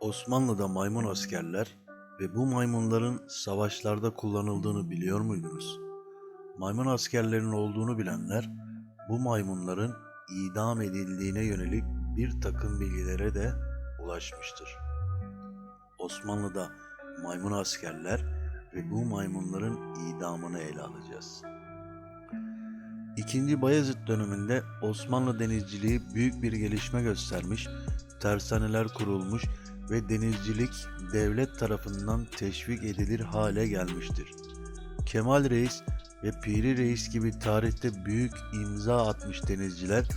Osmanlı'da maymun askerler ve bu maymunların savaşlarda kullanıldığını biliyor muydunuz? Maymun askerlerin olduğunu bilenler bu maymunların idam edildiğine yönelik bir takım bilgilere de ulaşmıştır. Osmanlı'da maymun askerler ve bu maymunların idamını ele alacağız. İkinci Bayezid döneminde Osmanlı denizciliği büyük bir gelişme göstermiş, tersaneler kurulmuş ve denizcilik devlet tarafından teşvik edilir hale gelmiştir. Kemal Reis ve Piri Reis gibi tarihte büyük imza atmış denizciler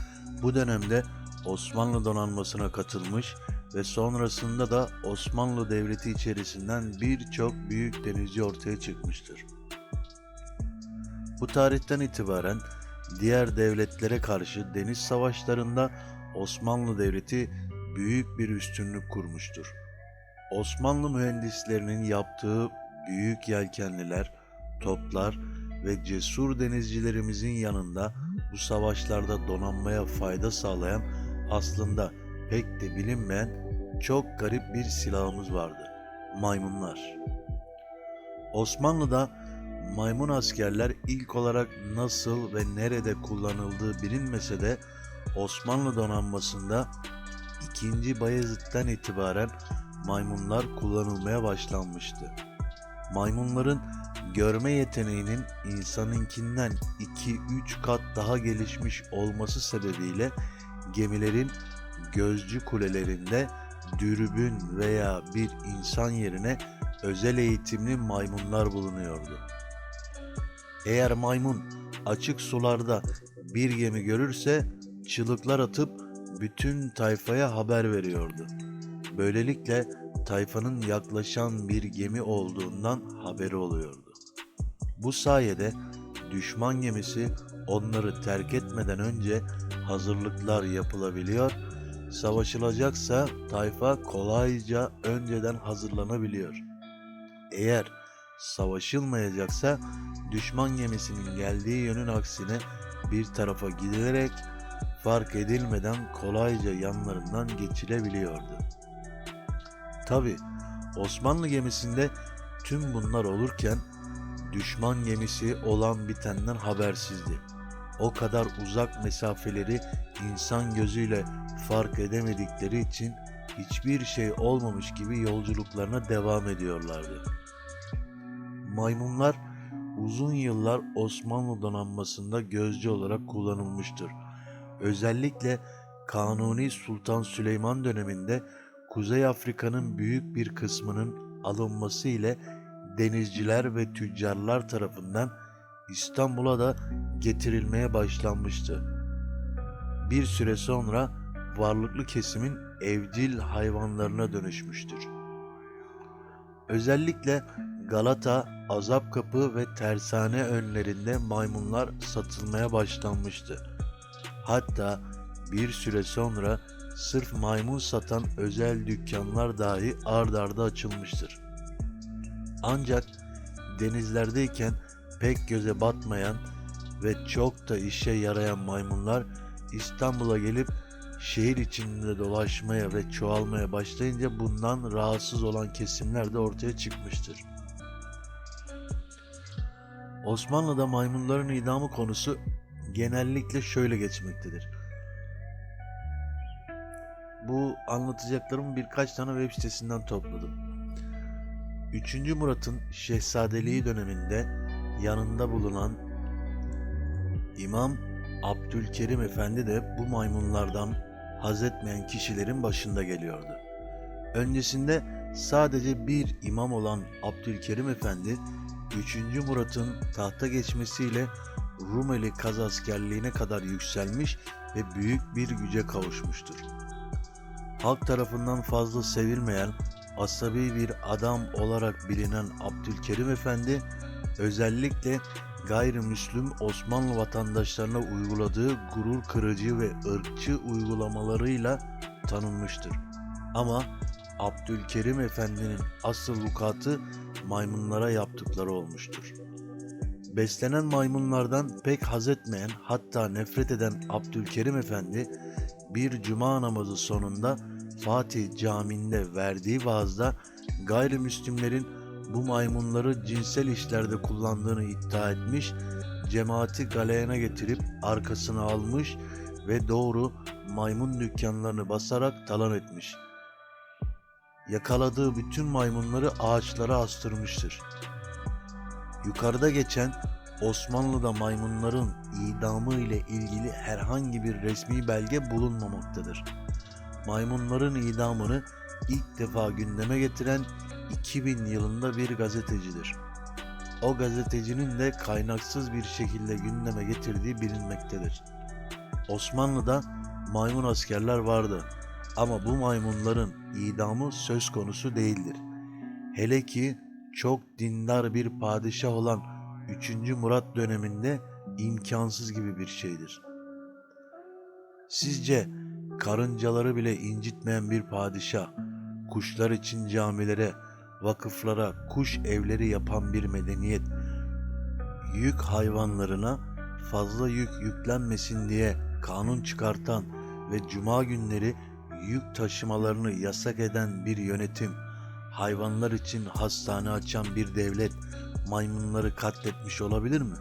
bu dönemde Osmanlı donanmasına katılmış ve sonrasında da Osmanlı Devleti içerisinden birçok büyük denizci ortaya çıkmıştır. Bu tarihten itibaren diğer devletlere karşı deniz savaşlarında Osmanlı Devleti büyük bir üstünlük kurmuştur. Osmanlı mühendislerinin yaptığı büyük yelkenliler, toplar ve cesur denizcilerimizin yanında bu savaşlarda donanmaya fayda sağlayan aslında pek de bilinmeyen çok garip bir silahımız vardı. Maymunlar. Osmanlı'da maymun askerler ilk olarak nasıl ve nerede kullanıldığı bilinmese de Osmanlı donanmasında 2. Bayezid'den itibaren maymunlar kullanılmaya başlanmıştı. Maymunların görme yeteneğinin insanınkinden 2-3 kat daha gelişmiş olması sebebiyle gemilerin gözcü kulelerinde dürbün veya bir insan yerine özel eğitimli maymunlar bulunuyordu. Eğer maymun açık sularda bir gemi görürse çığlıklar atıp bütün tayfaya haber veriyordu. Böylelikle tayfanın yaklaşan bir gemi olduğundan haberi oluyordu. Bu sayede düşman gemisi onları terk etmeden önce hazırlıklar yapılabiliyor, savaşılacaksa tayfa kolayca önceden hazırlanabiliyor. Eğer savaşılmayacaksa düşman gemisinin geldiği yönün aksine bir tarafa gidilerek fark edilmeden kolayca yanlarından geçilebiliyordu. Tabi Osmanlı gemisinde tüm bunlar olurken düşman gemisi olan bitenden habersizdi. O kadar uzak mesafeleri insan gözüyle fark edemedikleri için hiçbir şey olmamış gibi yolculuklarına devam ediyorlardı. Maymunlar uzun yıllar Osmanlı donanmasında gözcü olarak kullanılmıştır. Özellikle Kanuni Sultan Süleyman döneminde Kuzey Afrika'nın büyük bir kısmının alınması ile denizciler ve tüccarlar tarafından İstanbul'a da getirilmeye başlanmıştı. Bir süre sonra varlıklı kesimin evcil hayvanlarına dönüşmüştür. Özellikle Galata, Azapkapı ve Tersane önlerinde maymunlar satılmaya başlanmıştı. Hatta bir süre sonra sırf maymun satan özel dükkanlar dahi ard arda açılmıştır. Ancak denizlerdeyken pek göze batmayan ve çok da işe yarayan maymunlar İstanbul'a gelip şehir içinde dolaşmaya ve çoğalmaya başlayınca bundan rahatsız olan kesimler de ortaya çıkmıştır. Osmanlı'da maymunların idamı konusu genellikle şöyle geçmektedir. Bu anlatacaklarımı birkaç tane web sitesinden topladım. 3. Murat'ın şehzadeliği döneminde yanında bulunan İmam Abdülkerim Efendi de bu maymunlardan haz etmeyen kişilerin başında geliyordu. Öncesinde sadece bir imam olan Abdülkerim Efendi 3. Murat'ın tahta geçmesiyle Rumeli kaz askerliğine kadar yükselmiş ve büyük bir güce kavuşmuştur. Halk tarafından fazla sevilmeyen, asabi bir adam olarak bilinen Abdülkerim Efendi, özellikle gayrimüslim Osmanlı vatandaşlarına uyguladığı gurur kırıcı ve ırkçı uygulamalarıyla tanınmıştır. Ama Abdülkerim Efendi'nin asıl vukuatı maymunlara yaptıkları olmuştur. Beslenen maymunlardan pek haz etmeyen hatta nefret eden Abdülkerim Efendi bir cuma namazı sonunda Fatih Camii'nde verdiği vaazda gayrimüslimlerin bu maymunları cinsel işlerde kullandığını iddia etmiş, cemaati galeyana getirip arkasına almış ve doğru maymun dükkanlarını basarak talan etmiş. Yakaladığı bütün maymunları ağaçlara astırmıştır. Yukarıda geçen Osmanlı'da maymunların idamı ile ilgili herhangi bir resmi belge bulunmamaktadır. Maymunların idamını ilk defa gündeme getiren 2000 yılında bir gazetecidir. O gazetecinin de kaynaksız bir şekilde gündeme getirdiği bilinmektedir. Osmanlı'da maymun askerler vardı ama bu maymunların idamı söz konusu değildir. Hele ki çok dindar bir padişah olan 3. Murat döneminde imkansız gibi bir şeydir. Sizce karıncaları bile incitmeyen bir padişah, kuşlar için camilere, vakıflara kuş evleri yapan bir medeniyet, yük hayvanlarına fazla yük yüklenmesin diye kanun çıkartan ve cuma günleri yük taşımalarını yasak eden bir yönetim, hayvanlar için hastane açan bir devlet maymunları katletmiş olabilir mi?